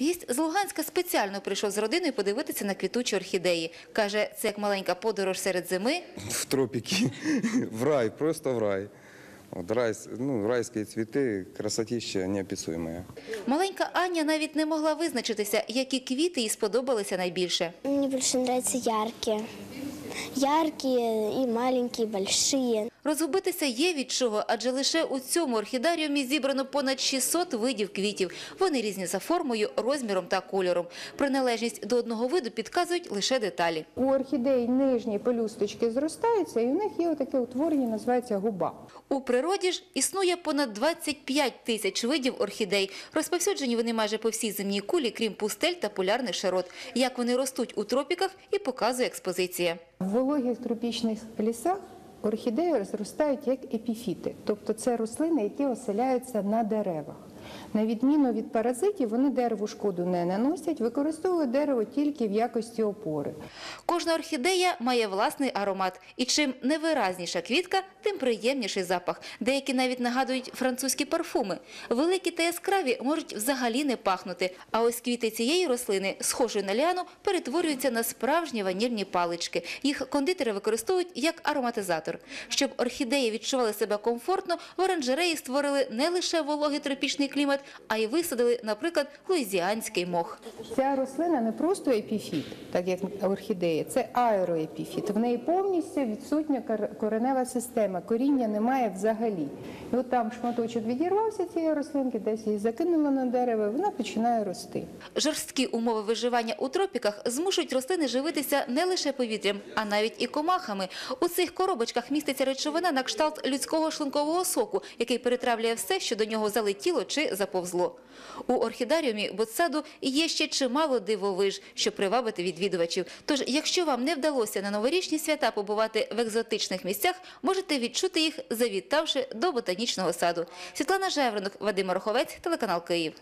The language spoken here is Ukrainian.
Гість з Луганська спеціально прийшов з родиною подивитися на квітучі орхідеї. Каже, це як маленька подорож серед зими. в тропіки, в рай, просто в рай. От рай, ну, райські цвіти, красотіще неописуемая. Маленька Аня навіть не могла визначитися, які квіти їй сподобалися найбільше. Мені більше подобаються яркие. Яркие и маленькие, большие. Розгубитися є від чого, адже лише у цьому орхідаріумі зібрано понад 600 видів квітів. Вони різні за формою, розміром та кольором. Приналежність до одного виду підказують лише деталі. У орхідей нижні пелюсточки зростаються, і у них є таке утворення, називається губа. У природі ж існує понад 25 тисяч видів орхідей. Розповсюджені вони майже по всій земній кулі, крім пустель та полярних широт. Як вони ростуть у тропіках і показує експозиція. В вологих тропічних лісах орхідеї розростають як епіфіти, тобто це рослини, які оселяються на деревах. На відміну від паразитів, вони дереву шкоду не наносять, використовують дерево тільки в якості опори. Кожна орхідея має власний аромат. І чим невиразніша квітка, тим приємніший запах. Деякі навіть нагадують французькі парфуми. Великі та яскраві можуть взагалі не пахнути. А ось квіти цієї рослини, схожої на ліану, перетворюються на справжні ванільні палички. Їх кондитери використовують як ароматизатор. Щоб орхідеї відчували себе комфортно, в оранжереї створили не лише вологий тропічний клімат, а й висадили, наприклад, луїзіанський мох. Ця рослина не просто епіфіт, так як орхідея, це аероепіфіт. В неї повністю відсутня кор- коренева система, коріння немає взагалі. І от там шматочок відірвався цієї рослинки, десь її закинуло на дерево, вона починає рости. Жорсткі умови виживання у тропіках змушують рослини живитися не лише повітрям, а навіть і комахами. У цих коробочках міститься речовина на кшталт людського шлункового соку, який перетравлює все, що до нього залетіло чи заповзло. У орхідаріумі Ботсаду є ще чимало дивовиж, щоб привабити відвідувачів. Тож, якщо вам не вдалося на новорічні свята побувати в екзотичних місцях, можете відчути їх, завітавши до ботанічного саду. Світлана Жевронок, Вадим Роховець, телеканал Київ.